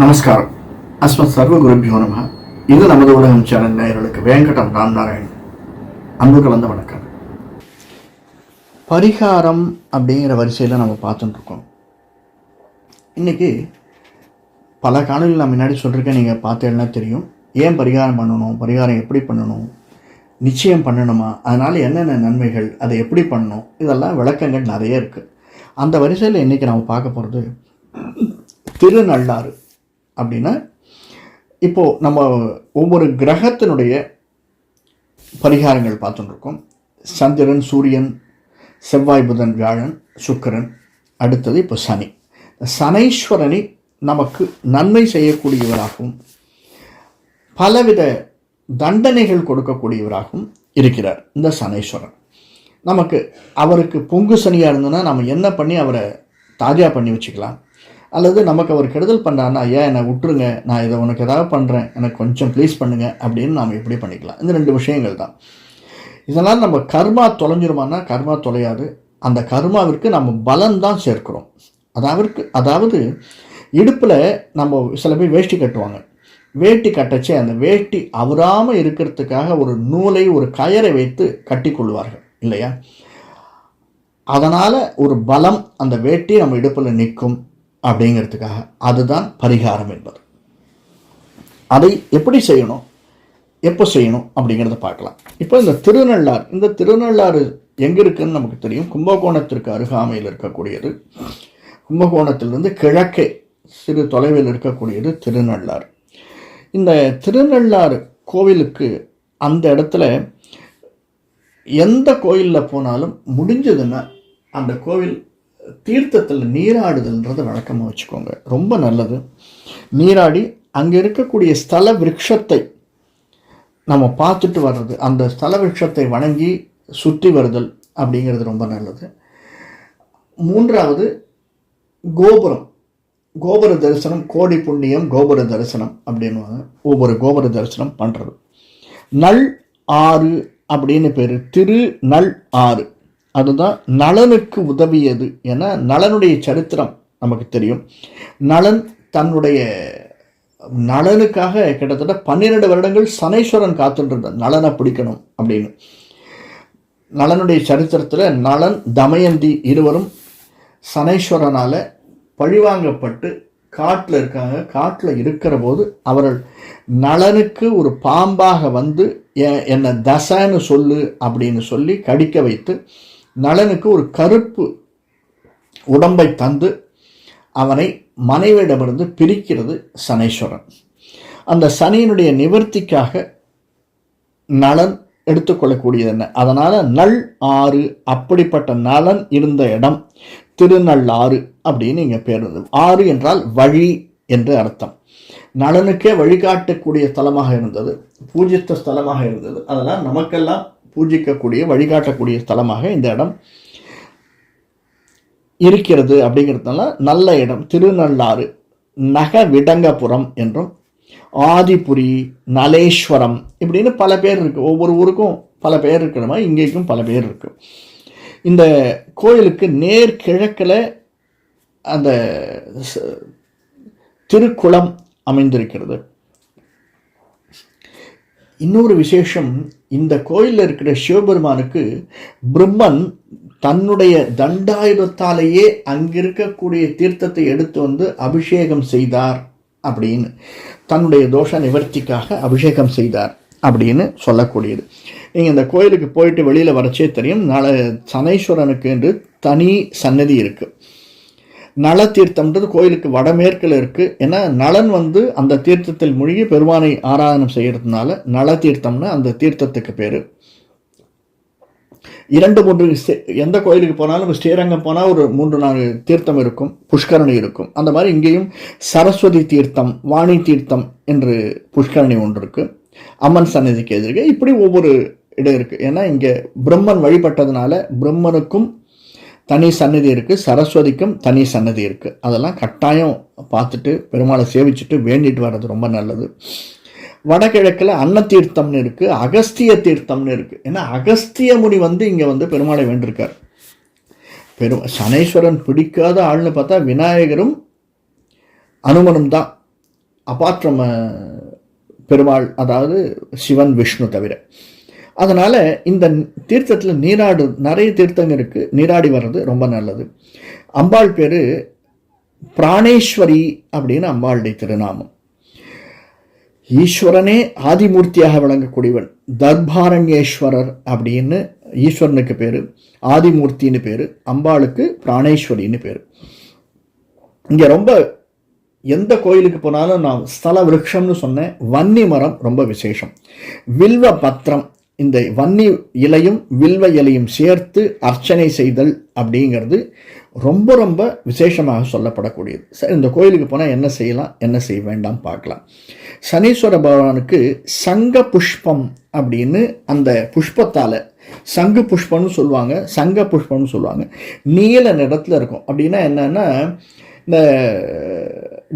நமஸ்காரம். அஸ்மத் சர்வ குருபியோ நம இது நமது உலகம் சேனல் நேயர்களுக்கு வேங்கடம் ராம் நாராயண் அன்பு கலந்த வணக்கம். பரிகாரம் அப்படிங்கிற வரிசையில் நம்ம பார்த்துட்டு இருக்கோம் இன்னைக்கு பல காலங்களில் நான் முன்னாடி சொல்லியிருக்கேன் நீங்கள் பார்த்தேன்னா தெரியும். ஏன் பரிகாரம் பண்ணணும்? பரிகாரம் எப்படி பண்ணணும்? நிச்சயம் பண்ணணுமா? அதனால் என்னென்ன நன்மைகள்? அதை எப்படி பண்ணணும்? இதெல்லாம் விளக்கங்கள் நிறைய இருக்குது அந்த வரிசையில் இன்றைக்கி நம்ம பார்க்க போகிறது திருநள்ளாறு. அப்படின்னா இப்போது நம்ம ஒவ்வொரு கிரகத்தினுடைய பரிகாரங்கள் பார்த்துட்டுருக்கோம். சந்திரன் சூரியன் செவ்வாய் புதன் வியாழன் சுக்கிரன் அடுத்தது இப்போ சனி. சனீஸ்வரனை நமக்கு நன்மை செய்யக்கூடியவராகவும் பலவித தண்டனைகள் கொடுக்கக்கூடியவராகவும் இருக்கிறார் இந்த சனீஸ்வரன். நமக்கு அவருக்கு பொங்கு சனியாக இருந்ததுன்னா நம்ம என்ன பண்ணி அவரை தாஜா பண்ணி வச்சுக்கலாம்? அல்லது நமக்கு அவர் கெடுதல் பண்ணார்னா ஐயா என்னை விட்டுருங்க. நான் இதை உனக்கு ஏதாவது பண்ணுறேன் எனக்கு கொஞ்சம் ப்ளீஸ் பண்ணுங்கள் அப்படின்னு நாம் எப்படி பண்ணிக்கலாம். இந்த ரெண்டு விஷயங்கள் தான். இதனால் நம்ம கர்மா தொலைஞ்சிருமானா கர்மா தொலையாது. அந்த கர்மாவிற்கு நம்ம பலம் தான் சேர்க்கிறோம். அதாவது அதாவது இடுப்பில் நம்ம சில பேர் வேஷ்டி கட்டுவாங்க. வேட்டி கட்டச்சே அந்த வேட்டி அவராமல் இருக்கிறதுக்காக ஒரு நூலை ஒரு கயரை வைத்து கட்டி கொள்வார்கள். இல்லையா? அதனால் ஒரு பலம் அந்த வேட்டி நம்ம இடுப்பில் நிற்கும். அப்படிங்கிறதுக்காக அதுதான் பரிகாரம் என்பது. அதை எப்படி செய்யணும்? எப்போ செய்யணும்? அப்படிங்கிறத பார்க்கலாம். இப்போ இந்த திருநள்ளாறு இந்த திருநள்ளாறு எங்கே இருக்குன்னு நமக்கு தெரியும். கும்பகோணத்திற்கு அருகாமையில் இருக்கக்கூடியது. கும்பகோணத்திலிருந்து கிழக்கே சிறு தொலைவில் இருக்கக்கூடியது திருநள்ளாறு. இந்த திருநள்ளாறு கோவிலுக்கு அந்த இடத்துல எந்த கோயிலில் போனாலும் முடிஞ்சதுன்னா அந்த கோவில் தீர்த்தத்தில் நீராடுதல்ன்றது வழக்கமாக வச்சுக்கோங்க. ரொம்ப நல்லது. நீராடி அங்கே இருக்கக்கூடிய ஸ்தல விரக்ஷத்தை நம்ம பார்த்துட்டு வர்றது அந்த ஸ்தல விரக்ஷத்தை வணங்கி சுற்றி வருதல் அப்படிங்கிறது ரொம்ப நல்லது. மூன்றாவது கோபுரம். கோபுர தரிசனம் கோடி புண்ணியம் கோபுர தரிசனம் அப்படின்வாங்க ஒவ்வொரு கோபுர தரிசனம் பண்ணுறது நல் ஆறு அப்படின்னு பேர். திரு நல் ஆறு. அதுதான் நலனுக்கு உதவியது என நலனுடைய சரித்திரம் நமக்கு தெரியும். நலன் தன்னுடைய நலனுக்காக கிட்டத்தட்ட பன்னிரெண்டு வருடங்கள் சனேஸ்வரன் காத்துட்டு நலனை பிடிக்கணும் அப்படின்னு. நலனுடைய சரித்திரத்தில் நலன் தமயந்தி இருவரும் சனேஸ்வரனால் பழிவாங்கப்பட்டு காட்டில் இருக்காங்க. காட்டில் இருக்கிற போது அவர்கள் நலனுக்கு ஒரு பாம்பாக வந்து என்னை தசைன்னு சொல்லு அப்படின்னு சொல்லி கடிக்க வைத்து நலனுக்கு ஒரு கருப்பு உடம்பை தந்து அவனை மனைவியிடமிருந்து பிரிக்கிறது சனீஸ்வரன். அந்த சனியினுடைய நிவர்த்திக்காக நலன் எடுத்துக்கொள்ளக்கூடியது என்ன? அதனால் நல் ஆறு அப்படிப்பட்ட நலன் இருந்த இடம் திருநள்ளாறு அப்படின்னு இங்கே பேர் இருந்தது ஆறு என்றால் வழி என்று அர்த்தம். நலனுக்கே வழிகாட்டக்கூடிய ஸ்தலமாக இருந்தது பூஜித்த ஸ்தலமாக இருந்தது. அதெல்லாம் நமக்கெல்லாம் பூஜிக்கக்கூடிய வழிகாட்டக்கூடிய ஸ்தலமாக இந்த இடம் இருக்கிறது அப்படிங்கிறதுனால நல்ல இடம். திருநள்ளாறு நக விடங்கபுரம் என்றும் ஆதிபுரி நலேஸ்வரம் இப்படின்னு பல பேர் இருக்குது ஒவ்வொரு ஊருக்கும் பல பேர் இருக்கிற மாதிரி இங்கேயும் பல பேர் இருக்குது இந்த கோயிலுக்கு நேர் கிழக்கில் அந்த திருக்குளம் அமைந்திருக்கிறது. இன்னொரு விசேஷம் இந்த கோயிலில் இருக்கிற சிவபெருமானுக்கு பிரம்மன் தன்னுடைய தண்டாயுதத்தாலேயே அங்கிருக்கக்கூடிய தீர்த்தத்தை எடுத்து வந்து அபிஷேகம் செய்தார் அப்படின்னு தன்னுடைய தோஷ நிவர்த்திக்காக அபிஷேகம் செய்தார் அப்படின்னு சொல்லக்கூடியது. நீங்கள் இந்த கோயிலுக்கு போயிட்டு வெளியில் வரச்சே தெரியும். நாளை சனீஸ்வரனுக்கு என்று தனி சன்னதி இருக்குது நல தீர்த்தம்ன்றது கோயிலுக்கு வடமேற்கில் இருக்குது ஏன்னா நலன் வந்து அந்த தீர்த்தத்தில் மூழ்கி பெருமானை ஆராதனம் செய்கிறதுனால நல தீர்த்தம்னு அந்த தீர்த்தத்துக்கு பேர். இரண்டு மூன்று எந்த கோயிலுக்கு போனாலும் ஸ்ரீரங்கம் போனால் ஒரு மூன்று நாலு தீர்த்தம் இருக்கும் புஷ்கரணி இருக்கும். அந்த மாதிரி இங்கேயும் சரஸ்வதி தீர்த்தம் வாணி தீர்த்தம் என்று புஷ்கரணி ஒன்று இருக்குது அம்மன் சன்னதிக்கு எதிர்க்க இப்படி ஒவ்வொரு இடம் இருக்குது ஏன்னா இங்கே பிரம்மன் வழிபட்டதுனால பிரம்மனுக்கும் தனி சன்னதி இருக்குது சரஸ்வதிக்கும் தனி சன்னதி இருக்குது அதெல்லாம் கட்டாயம் பார்த்துட்டு பெருமாளை சேவிச்சுட்டு வேண்டிட்டு வர்றது ரொம்ப நல்லது. வடகிழக்கில் அன்ன தீர்த்தம்னு இருக்குது அகஸ்திய தீர்த்தம்னு இருக்குது ஏன்னா அகஸ்திய முனி வந்து இங்கே வந்து பெருமாளை வேண்டியிருக்கார் பெரும் சனீஸ்வரன் பிடிக்காத ஆள்னு பார்த்தா விநாயகரும் அனுமனும் தான். அப்பார்ட் பெருமாள் அதாவது சிவன் விஷ்ணு தவிர. அதனால் இந்த தீர்த்தத்தில் நீராடு நிறைய தீர்த்தங்க இருக்குது நீராடி வர்றது ரொம்ப நல்லது. அம்பாள் பேர் பிராணேஸ்வரி அப்படின்னு அம்பாளுடைய திருநாமம். ஈஸ்வரனே ஆதிமூர்த்தியாக விளங்கக்கூடியவன் தர்பாரண்யேஸ்வரர் அப்படின்னு ஈஸ்வரனுக்கு பேர் ஆதிமூர்த்தின்னு பேர் அம்பாளுக்கு பிராணேஸ்வரின்னு பேர். இங்கே ரொம்ப எந்த கோயிலுக்கு போனாலும் நான் ஸ்தல விருட்சம்னு சொன்னேன். வன்னி மரம் ரொம்ப விசேஷம். வில்வ பத்திரம் இந்த வன்னி இலையும் வில்வ இலையும் சேர்த்து அர்ச்சனை செய்தல் அப்படிங்கிறது ரொம்ப ரொம்ப விசேஷமாக சொல்லப்படக்கூடியது. சரி இந்த கோயிலுக்கு போனால் என்ன செய்யலாம் என்ன செய்ய வேண்டாம் பார்க்கலாம். சனீஸ்வர பகவானுக்கு சங்க புஷ்பம் அப்படின்னு அந்த புஷ்பத்தால் சங்கு புஷ்பம்னு சொல்லுவாங்க சங்க புஷ்பம்னு சொல்லுவாங்க. நீல நிறத்தில் இருக்கும். அப்படின்னா என்னென்னா இந்த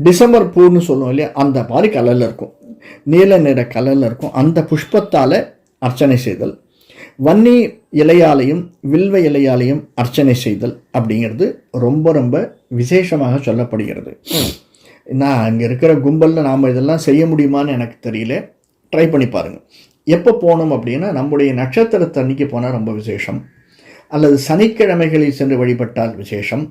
டிசம்பர் பூன்னு சொல்லுவோம் இல்லையா அந்த மாதிரி கலரில் இருக்கும். நீல நிற கலரில் இருக்கும். அந்த புஷ்பத்தால் அர்ச்சனை செய்தல். வன்னி இலையாலையும் வில்வ இலையாலையும் அர்ச்சனை செய்தல் அப்படிங்கிறது ரொம்ப ரொம்ப விசேஷமாக சொல்லப்படுகிறது. நான் அங்கே இருக்கிற கும்பலில் நாம் இதெல்லாம் செய்ய முடியுமான்னு எனக்கு தெரியல. ட்ரை பண்ணி பாருங்கள் எப்போ போனோம் அப்படின்னா நம்முடைய நட்சத்திரத்தை அன்றைக்கி போனால் ரொம்ப விசேஷம். அல்லது சனிக்கிழமைகளில் சென்று வழிபட்டால் விசேஷம்.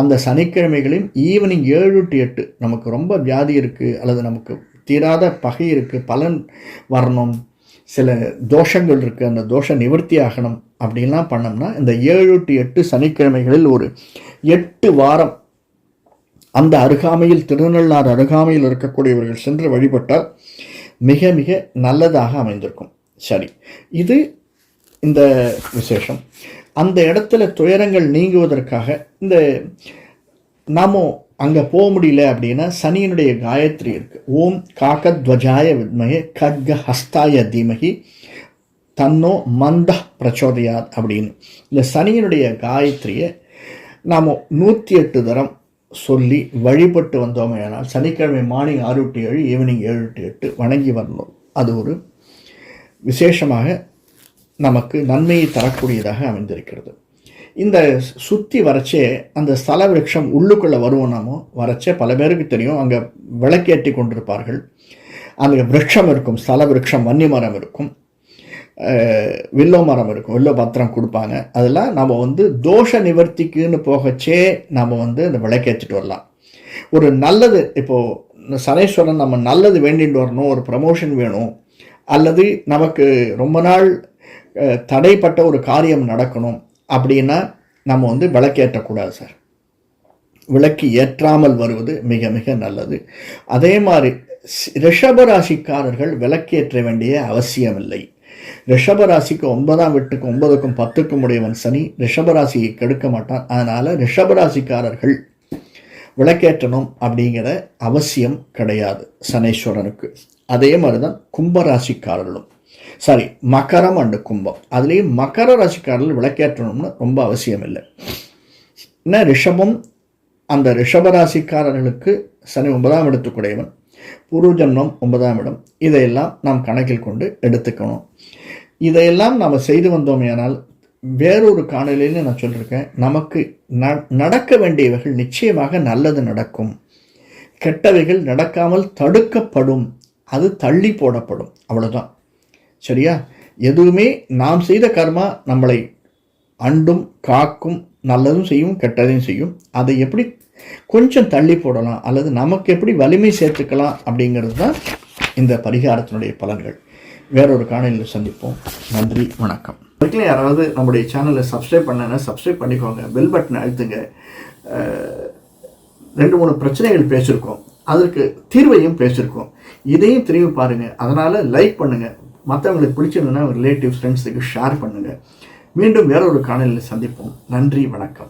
அந்த சனிக்கிழமைகளில் ஈவினிங் ஏழு டு எட்டு நமக்கு ரொம்ப வியாதி இருக்குது அல்லது நமக்கு தீராத பகை இருக்குது பலன் வரணும் சில தோஷங்கள் இருக்குது அந்த தோஷ நிவர்த்தி ஆகணும் அப்படின்லாம் பண்ணோம்னா இந்த ஏழு டு எட்டு சனிக்கிழமைகளில் ஒரு எட்டு வாரம் அந்த அருகாமையில் திருநள்ளாறு அருகாமையில் இருக்கக்கூடியவர்கள் சென்று வழிபட்டால் மிக மிக நல்லதாக அமைந்திருக்கும். சரி இது இந்த விசேஷம். அந்த இடத்துல துயரங்கள் நீங்குவதற்காக இந்த நாமோ அங்கே போக முடியல அப்படின்னா சனியினுடைய காயத்ரி இருக்குது ஓம் காக்கத்வஜாய வித்மகே கர்க ஹஸ்தாய தீமகி தன்னோ மந்த பிரச்சோதயாத் அப்படின்னு. இந்த சனியினுடைய காயத்ரியை நாம் நூற்றி எட்டு தரம் சொல்லி வழிபட்டு வந்தோமே ஆனால் சனிக்கிழமை மார்னிங் ஆறு டு ஏழு ஈவினிங் ஏழு டு எட்டு வணங்கி வரணும். அது ஒரு விசேஷமாக நமக்கு நன்மையை தரக்கூடியதாக அமைந்திருக்கிறது. இந்த சுற்றி வரைச்சே அந்த ஸ்தல விருட்சம் உள்ளுக்குள்ளே வருவோம் நாமோ? வரைச்சே பல பேருக்கு தெரியும். அங்கே விளக்கேற்றி கொண்டிருப்பார்கள். அந்த விருட்சம் இருக்கும் ஸ்தல விருட்சம் வன்னி மரம் இருக்கும் வில்லோ மரம் இருக்கும் வில்லோ பத்திரம் கொடுப்பாங்க. அதெல்லாம் நம்ம வந்து தோஷ நிவர்த்திக்குன்னு போகச்சே நம்ம வந்து அந்த விளக்கேற்றிட்டு வரலாம். ஒரு நல்லது இப்போது சனேஸ்வரன் நம்ம நல்லது வேண்டிட்டு வரணும் ஒரு ப்ரமோஷன் வேணும். அல்லது நமக்கு ரொம்ப நாள் தடைப்பட்ட ஒரு காரியம் நடக்கணும். அப்படின்னா நம்ம வந்து விளக்கேற்றக்கூடாது சார். விளக்கு ஏற்றாமல் வருவது மிக மிக நல்லது. அதே மாதிரி ரிஷபராசிக்காரர்கள் விளக்கேற்ற வேண்டிய அவசியமில்லை. ரிஷபராசிக்கு ஒன்பதாம் வீட்டுக்கு ஒன்பதுக்கும் பத்துக்கும் உடையவன் சனி ரிஷபராசியை கெடுக்க மாட்டான். அதனால் ரிஷபராசிக்காரர்கள் விளக்கேற்றணும் அப்படிங்கிற அவசியம் கிடையாது சனீஸ்வரனுக்கு. அதே மாதிரி தான் கும்பராசிக்காரர்களும். சாரி மகரம் அண்டு கும்பம். அதுலேயும் மகர ராசிக்காரர்கள் விளக்கேற்றணும்னு ரொம்ப அவசியம் இல்லை என்ன ரிஷபம்? அந்த ரிஷபராசிக்காரர்களுக்கு சனி ஒன்பதாம் இடத்துக்குடையவன் பூர்வஜன்மம் ஒன்பதாம் இடம். இதையெல்லாம் நாம் கணக்கில் கொண்டு எடுத்துக்கணும். இதையெல்லாம் நாம் செய்து வந்தோமேயானால் வேறொரு காணொலியில் நான் சொல்லியிருக்கேன் நமக்கு ந நடக்க வேண்டியவைகள் நிச்சயமாக நல்லது நடக்கும். கெட்டவைகள் நடக்காமல் தடுக்கப்படும். அது தள்ளி போடப்படும். அவ்வளோதான் சரியா? எதுவுமே நாம் செய்த கர்மா நம்மளை அண்டும் காக்கும் நல்லதும் செய்யும் கெட்டதையும் செய்யும். அதை எப்படி கொஞ்சம் தள்ளி போடலாம் அல்லது நமக்கு எப்படி வலிமை சேர்த்துக்கலாம் அப்படிங்கிறது தான் இந்த பரிகாரத்தினுடைய பலன்கள். வேறொரு காணொலியில் சந்திப்போம். நன்றி வணக்கம். அதுக்குள்ள யாராவது நம்முடைய சேனலை சப்ஸ்கிரைப் பண்ணனா சப்ஸ்கிரைப் பண்ணிக்கோங்க. பெல் பட்டனை அழுத்துங்க. ரெண்டு மூணு பிரச்சனைகள் பேசியிருக்கோம். அதற்கு தீர்வையும் பேசியிருக்கோம். இதையும் திரும்பி பாருங்கள் அதனால் லைக் பண்ணுங்கள் மற்றவங்களுக்கு பிடிச்சிருந்ததுன்னா ரிலேட்டிவ் ஃப்ரெண்ட்ஸுக்கு ஷேர் பண்ணுங்கள் மீண்டும் வேறொரு காணொலியில் சந்திப்போம். நன்றி வணக்கம்.